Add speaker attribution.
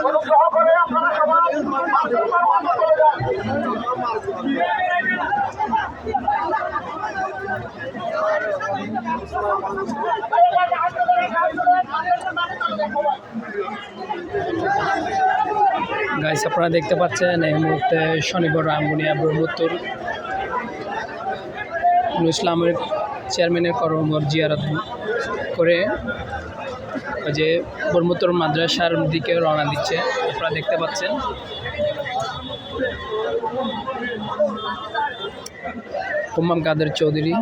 Speaker 1: অনুগ্রহ করে সবাই মাঠের
Speaker 2: গাইস আপনারা দেখতে পাচ্ছেন এই মুহূর্তে শনিবার রামগুনিয়া ব্রহ্মোত্তর ইসলামের চেয়ারম্যানের কর্মর জিয়ারত করে ওই যে ব্রহ্মোত্তর মাদ্রাসার দিকে রওনা দিচ্ছে। আপনারা দেখতে পাচ্ছেন। হুম্মাম কাদের চৌধুরী।